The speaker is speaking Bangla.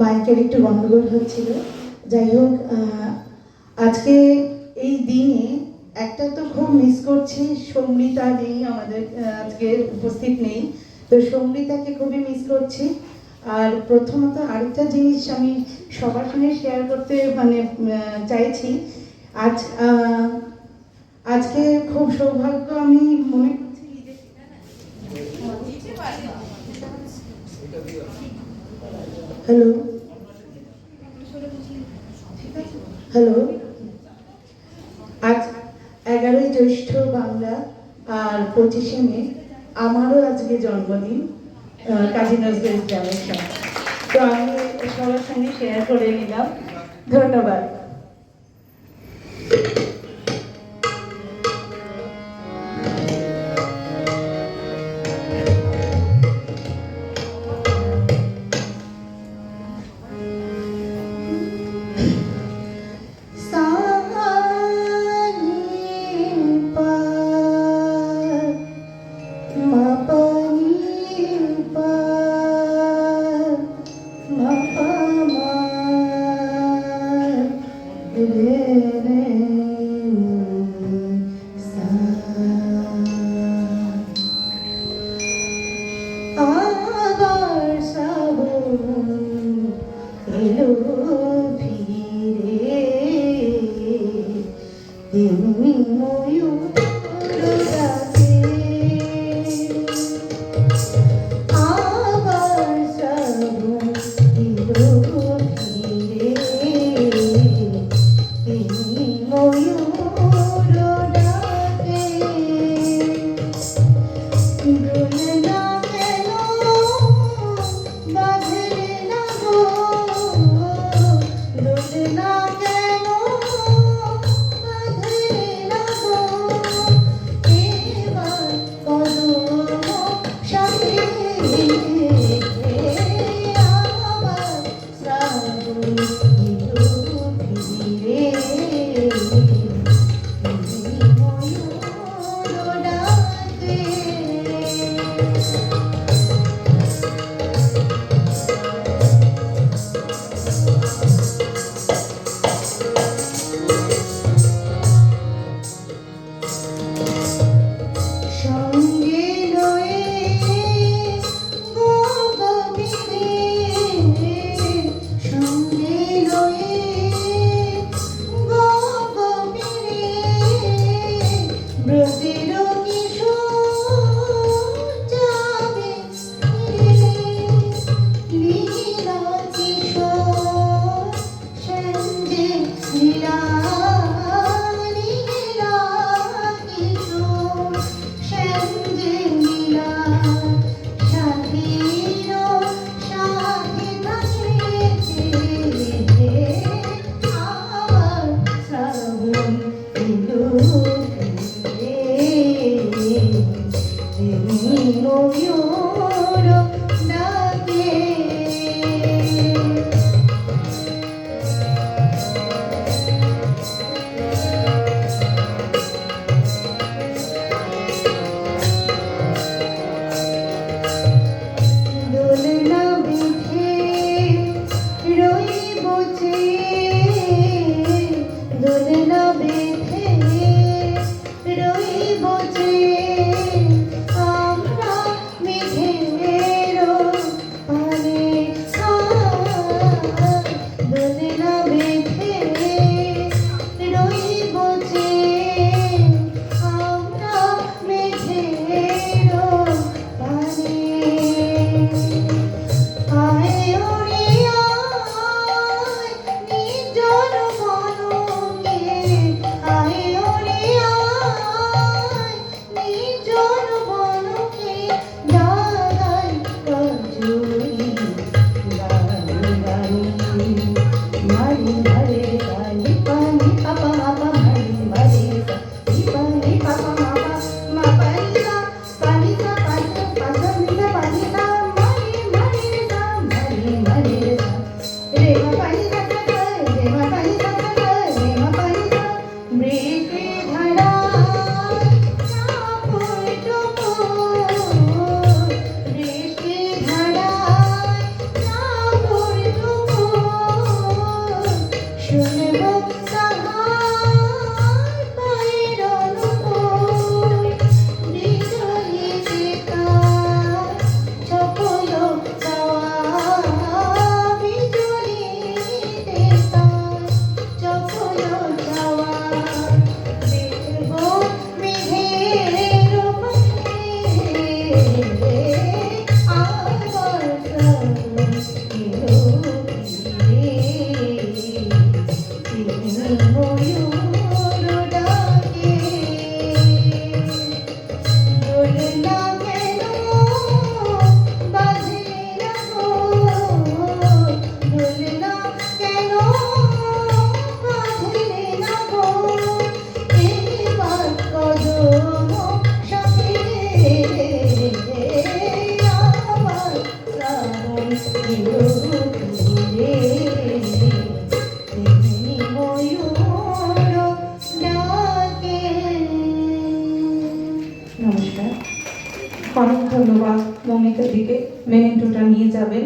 মাইকের একটু গন্ডগোল হচ্ছিল। যাই হোক আজকে এই দিনে একটা তো খুব মিস করছি। সৌমিতা নেই, আমাদের আজকে উপস্থিত নেই। তো সৌমিতাকে খুবই মিস করছি। আর প্রথমত আরেকটা জিনিস আমি সবার সঙ্গে শেয়ার করতে মানে চাইছি। আজ আজকে খুব সৌভাগ্য আমি মনে করছি হ্যালো হ্যালো আজ এগারোই জ্যৈষ্ঠ বাংলা আর পঁচিশে মে, আমারও আজকে জন্মদিন কাজী নজরুল ইসলামের সঙ্গে তো আমি সবার সঙ্গে শেয়ার করে নিলাম। ধন্যবাদ। Hallelujah. see you. Thank you. মেমেন্টোটা নিয়ে যাবেন।